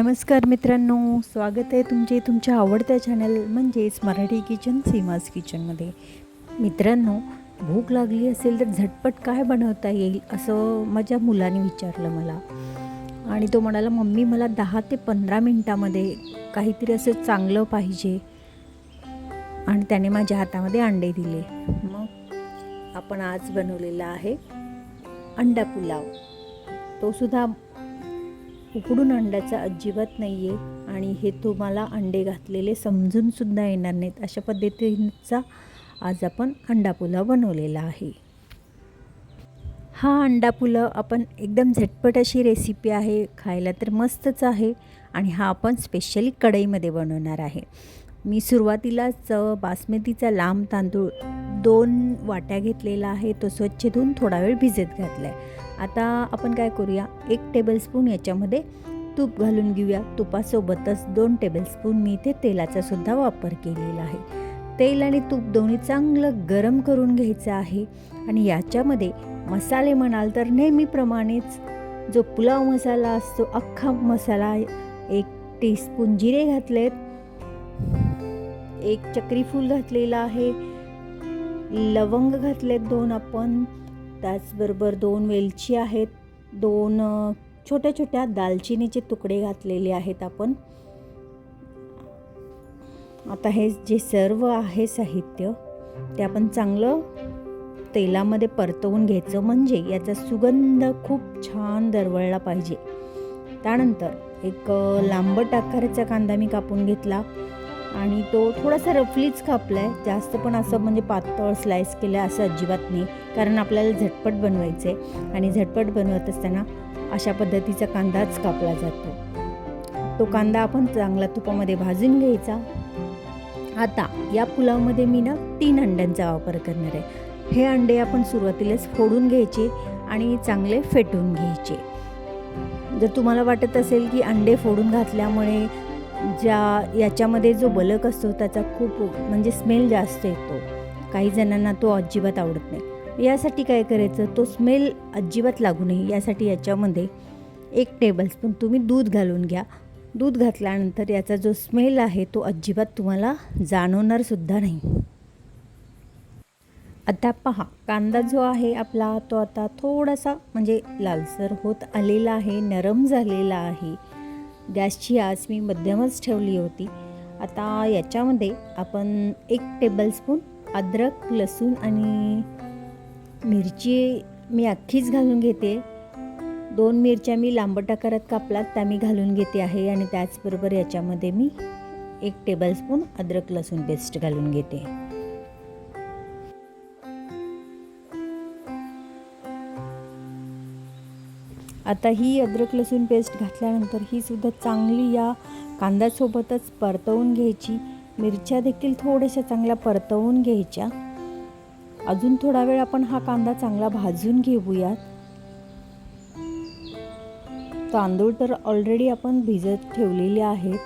नमस्कार मित्रांनो स्वागत आहे तुमचे तुमच्या आवडत्या चॅनल म्हणजेच मराठी किचन सीमाज किचनमध्ये मित्रांनो भूक लागली असेल तर झटपट काय बनवता येईल असं माझ्या मुलाने विचारलं मला. आणि तो म्हणाला मम्मी मला दहा ते पंधरा मिनटामध्ये काहीतरी असं चांगलं पाहिजे. आणि त्याने माझ्या हातामध्ये अंडे दिले. मग आपण आज बनवलेला आहे अंडा पुलाव. तो सुद्धा उकडून अंड्याचा अजिबात नाही आहे आणि हे तुम्हाला अंडे घातलेले समजूनसुद्धा येणार नाहीत. अशा पद्धतीचा आज आपण अंडा पुलाव बनवलेला आहे. हा अंडा पुलाव आपण एकदम झटपट अशी रेसिपी आहे. खायला तर मस्तच आहे आणि हा आपण स्पेशली कढईमध्ये बनवणार आहे. मी सुरुवातीलाच बासमतीचा लांब तांदूळ दोन वाट्या घेतलेला आहे तो स्वच्छ धुवून थोडा वेळ भिजत घातला आहे आता आपण काय करूया एक टेबलस्पून याच्यामध्ये तूप घालून घेऊया. तुपासोबतच दोन टेबलस्पून मी इथे तेलाचा सुद्धा वापर केलेला आहे. तेल आणि तूप दोन्ही चांगलं गरम करून घ्यायचं आहे आणि याच्यामध्ये मसाले म्हणाल तर नेहमीप्रमाणेच जो पुलाव मसाला असतो अख्खा मसाला एक टीस्पून जिरे घातलेत. एक चक्रीफूल घातलेलं आहे. लवंग घातलेत दोन आपण. त्याचबरोबर दोन वेलची आहेत. दोन छोट्या छोट्या दालचिनीचे तुकडे घातलेले आहेत आपण. आता हे जे सर्व आहे साहित्य ते आपण चांगलं तेलामध्ये परतवून घ्यायचं. म्हणजे याचा सुगंध खूप छान दरवळला पाहिजे. त्यानंतर एक लांबट आकाराचा कांदा मी कापून घेतला. आणि तो थोडासा रफलीच कापला आहे जास्त पण असं म्हणजे पातळ स्लाइस केलं आहे असं अजिबात नाही. कारण आपल्याला झटपट बनवायचं आहे आणि झटपट बनवत असताना अशा पद्धतीचा कांदाच कापला जातो. तो कांदा आपण चांगला तुपामध्ये भाजून घ्यायचा. आता या पुलावमध्ये मी ना तीन अंड्यांचा वापर करणार आहे. हे अंडे आपण सुरुवातीलाच फोडून घ्यायचे आणि चांगले फेटून घ्यायचे. जर तुम्हाला वाटत असेल की अंडे फोडून घातल्यामुळे ज्या याच्यामध्ये जो बलक असतो त्याचा खूप म्हणजे स्मेल जास्त येतो. काही जणांना तो अजिबात आवडत नाही. यासाठी काय करायचं? तो स्मेल अजिबात लागू नये. यासाठी याच्यामध्ये एक टेबलस्पून तुम्ही दूध घालून घ्या. दूध घातल्यानंतर याचा जो स्मेल आहे तो अजिबात तुम्हाला जाणवणारसुद्धा नाही. आता पहा कांदा जो आहे आपला तो आता थोडासा म्हणजे लालसर होत आलेला आहे नरम झालेला आहे. गॅसची आज मी मध्यमच ठेवली होती. आता याच्यामध्ये आपण एक टेबलस्पून अद्रक लसूण आणि मिरची मी अख्खीच घालून घेते. दोन मिरच्या मी लांबट आकारात कापलात त्या मी घालून घेते आहे आणि त्याचबरोबर याच्यामध्ये मी एक टेबलस्पून अद्रक लसूण पेस्ट घालून घेते. आता ही अद्रक लसूण पेस्ट घातल्यानंतर ही सुद्धा चांगली या कांद्यासोबतच परतवून घ्यायची. मिरच्या देखील थोड्याशा चांगल्या परतवून घ्यायच्या. अजून थोडा वेळ आपण हा कांदा चांगला भाजून घेऊयात. तांदूळ तर ऑलरेडी आपण भिजत ठेवलेले आहेत.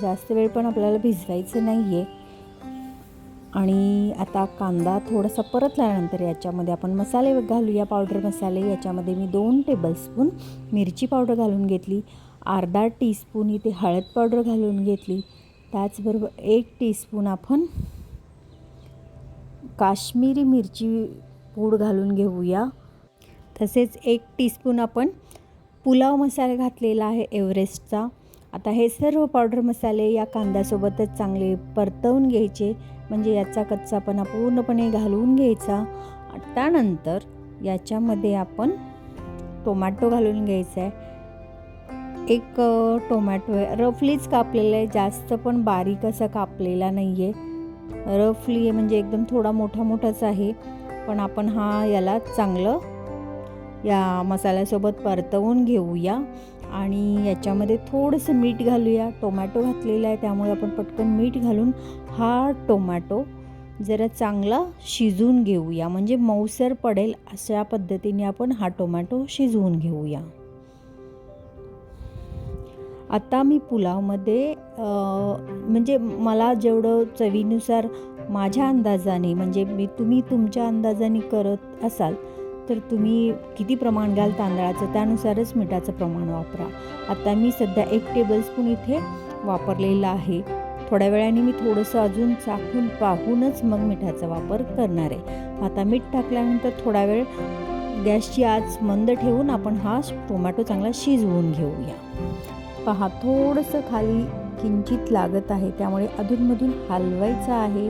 जास्त वेळ पण आपल्याला भिजवायचं नाही आहे आणि आता कांदा थोडासा परतल्यानंतर याच्यामध्ये आपण मसाले घालूया. पावडर मसाले याच्यामध्ये मी दोन टेबलस्पून मिरची पावडर घालून घेतली. अर्धा टीस्पून इथे हळद पावडर घालून घेतली. त्याचबरोबर एक टीस्पून आपण काश्मीरी मिरची पूड घालून घेऊया. तसेच एक टीस्पून आपण पुलाव मसाला घातलेला आहे एव्हरेस्टचा. आता हे सर्व पावडर मसाले या कांद्यासोबतच चांगले परतवून घ्यायचे. म्हणजे याचा कच्चापणा पूर्णपणे घालवून घ्यायचा. त्यानंतर याच्यामध्ये आपण टोमॅटो घालून घ्यायचा आहे एक टोमॅटो आहे. रफलीच कापलेला आहे. जास्त पण बारीक असा कापलेला नाही आहे रफली आहे म्हणजे एकदम थोडा मोठा मोठाच आहे. पण आपण हा याला चांगलं या मसाल्यासोबत परतवून घेऊया. आणि याच्यामध्ये थोडंसं मीठ घालूया. टोमॅटो घातलेला आहे त्यामुळे आपण पटकन मीठ घालून हा टोमॅटो जरा चांगला शिजवून घेऊया. म्हणजे मऊसर पडेल अशा पद्धतीने आपण हा टोमॅटो शिजवून घेऊया. आता मी पुलावमध्ये म्हणजे मला जेवढं चवीनुसार माझ्या अंदाजाने म्हणजे मी तुम्ही तुमच्या अंदाजाने करत असाल तर तुम्ही किती प्रमाण घ्याल तांदळाचं त्यानुसारच मिठाचं प्रमाण वापरा. आता मी सध्या एक टेबलस्पून इथे वापरलेलं आहे. थोड्या वेळाने मी थोडंसं अजून चाखून पाहूनच मग मिठाचा वापर करणार आहे. आता मीठ टाकल्यानंतर थोडा वेळ गॅसची आच मंद ठेवून आपण हा टोमॅटो चांगला शिजवून घेऊया. पहा थोडंसं खाली किंचित लागत आहे त्यामुळे अधूनमधून हलवायचं आहे.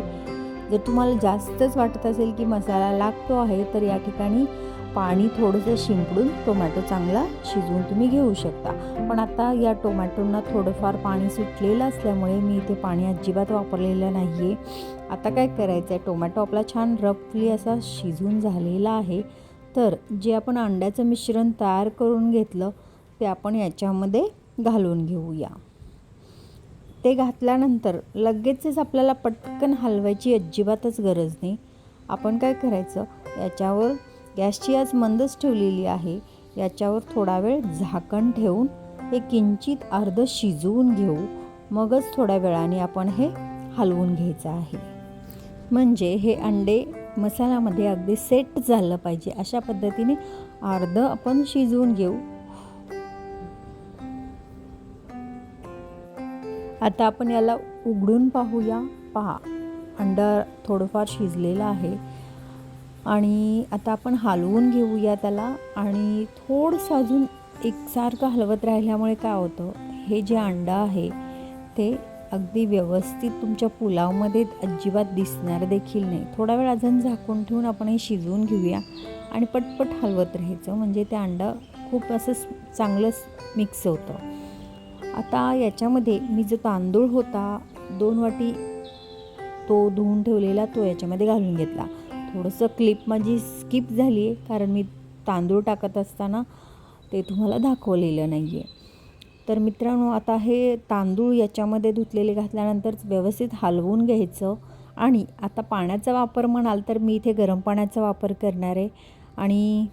जर तुम्हाला जास्तच वाटत असेल की मसाला लागतो आहे तर या ठिकाणी पाणी थोडंसं शिंपडून टोमॅटो चांगला शिजवून तुम्ही घेऊ शकता. पण आता या टोमॅटोंना थोडंफार पाणी सुटलेलं असल्यामुळे मी इथे पाणी अजिबात वापरलेलं नाही आहे आता काय करायचं आहे टोमॅटो आपला छान रफली असा शिजून झालेला आहे. तर जे आपण अंड्याचं मिश्रण तयार करून घेतलं ते आपण याच्यामध्ये घालून घेऊया. ते घातल्यानंतर लगेचच आपल्याला पटकन हलवायची अजिबातच गरज नाही. आपण काय करायचं? याच्यावर गॅसची आज मंदच ठेवलेली आहे. याच्यावर थोडा वेळ झाकण ठेवून हे किंचित अर्ध शिजवून घेऊ. मगच थोड्या वेळाने आपण हे हलवून घ्यायचं आहे. म्हणजे हे अंडे मसाल्यामध्ये अगदी सेट झालं पाहिजे. अशा पद्धतीने अर्ध आपण शिजवून घेऊ. आता आपण याला उघडून पाहूया. पहा अंडा थोडंफार शिजलेलं आहे. आणि आता आपण हलवून घेऊया त्याला. आणि थोडंसं अजून एकसारखं हलवत राहिल्यामुळे काय होतं हे जे अंडा आहे ते अगदी व्यवस्थित तुमच्या पुलावमध्ये अजिबात दिसणार देखील नाही. थोडा वेळ अजून झाकून ठेवून आपण हे शिजवून घेऊया आणि पटपट हलवत राहायचं. म्हणजे ते अंडा खूप असं चांगलं मिक्स होतं. आता याच्यामध्ये मी जो तांदूळ होता दोन वाटी तो धुवून ठेवलेला तो याच्यामध्ये घालून घेतला. थोडंसं क्लिप माझी स्किप झाली आहे कारण मी तांदूळ टाकत असताना ते तुम्हाला दाखवलेलं नाही आहे तर मित्रांनो आता हे तांदूळ याच्यामध्ये धुतलेले घातल्यानंतर व्यवस्थित हलवून घ्यायचं. आणि आता पाण्याचा वापर म्हणाल तर मी इथे गरम पाण्याचा वापर करणार आहे. आणि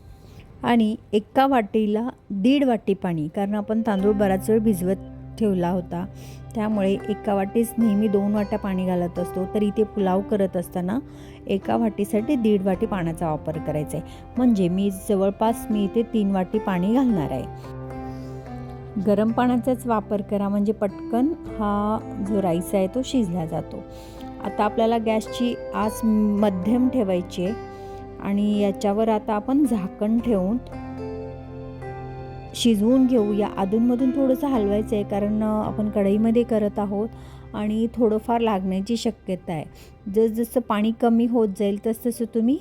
आणि एका वाटीला दीड वाटी पाणी कारण आपण तांदूळ बराच वेळ भिजवत ठेवला होता. त्यामुळे एका वाटीस नेहमी दोन वाट्या पाणी घालत असतो. तर इथे पुलाव करत असताना एका वाटीसाठी दीड वाटी पाण्याचा वापर करायचा आहे. म्हणजे मी जवळपास मी इथे तीन वाटी पाणी घालणार आहे. गरम पाण्याचाच वापर करा. म्हणजे पटकन हा जो राईस आहे तो शिजला जातो. आता आपल्याला गॅसची आस मध्यम ठेवायची आहे. आणि याच्यावर आता आपण झाकण ठेवून शिजवून घेऊया. अधूनमधून थोडंसं हलवायचं आहे कारण आपण कढईमध्ये करत आहोत आणि थोडंफार लागण्याची शक्यता आहे. जसजसं पाणी कमी होत जाईल तसतसं तुम्ही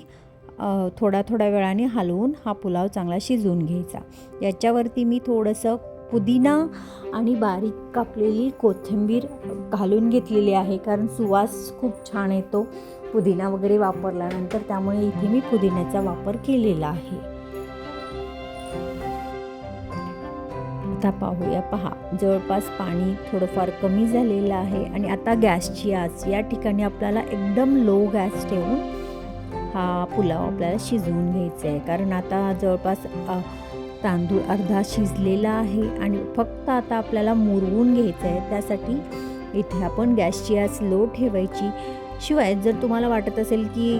थोड्या थोड्या वेळाने हलवून हा पुलाव चांगला शिजवून घ्यायचा. याच्यावरती मी थोडंसं पुदिना आणि बारीक कापलेली कोथिंबीर घालून घेतलेली आहे कारण सुवास खूप छान येतो. पुदिना वगैरे वापरल्यानंतर त्यामुळे इथे मी पुदिन्याचा वापर केलेला आहे. आता पाहूया. पहा जवळपास पाणी थोडंफार कमी झालेलं आहे आणि आता गॅसची आच या ठिकाणी आपल्याला एकदम लो गॅस ठेवून हा पुलाव आपल्याला शिजवून घ्यायचा आहे कारण आता जवळपास तांदूळ अर्धा शिजलेला आहे आणि फक्त आता आपल्याला मुरवून घ्यायचं आहे त्यासाठी इथे आपण गॅसची आच लो ठेवायची. शिवाय जर तुम्हाला वाटत असेल की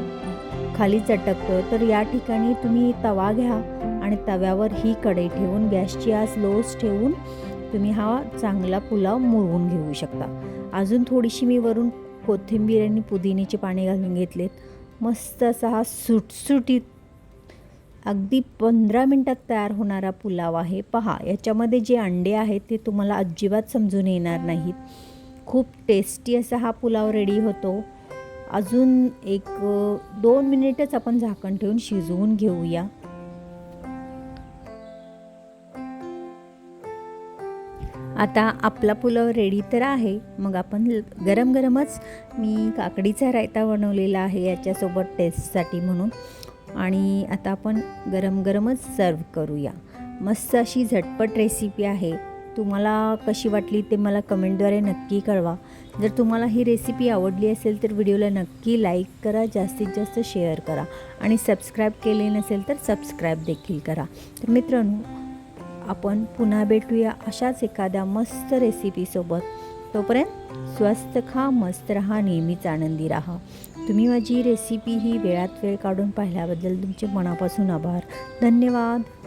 खाली चटकतं तर या ठिकाणी तुम्ही तवा घ्या. आणि तव्यावर ही कढई ठेवून गॅसची आज लोच ठेवून तुम्ही हा चांगला पुलाव मुरवून घेऊ शकता. अजून थोडीशी मी वरून कोथिंबीर आणि पुदिन्याचे पाणी घालून घेतलेत. मस्त असा हा सुटसुटीत अगदी पंधरा मिनटात तयार होणारा पुलाव आहे. पहा याच्यामध्ये जे अंडे आहेत ते तुम्हाला अजिबात समजून येणार नाहीत. खूप टेस्टी असा हा पुलाव रेडी होतो. अजून एक दोन मिनिटच आपण झाकण ठेवून शिजवून घेऊया. आता आपला पुलाव रेडी तर आहे. मग आपण गरम गरमच मी काकडीचा रायता बनवलेला आहे याच्यासोबत टेस्टसाठी म्हणून. आणि आता आपण गरम गरमच सर्व करूया. मस्त अशी झटपट रेसिपी आहे. तुम्हाला कशी वाटली ते मला कमेंटद्वारे नक्की कळवा. जर तुम्हाला ही रेसिपी आवडली असेल तर व्हिडिओला नक्की लाईक करा जास्तीत जास्त शेअर करा. आणि सबस्क्राईब केले नसेल तर सबस्क्राईब देखील करा. तर मित्रांनो आपण पुन्हा भेटूया अशाच एखाद्या मस्त रेसिपीसोबत. तोपर्यंत स्वस्त खा मस्त रहा नेहमीच आनंदी राहा. तुम्ही माझी रेसिपी ही वेळात वेळ काढून पाहिल्याबद्दल तुमचे मनापासून आभार. धन्यवाद.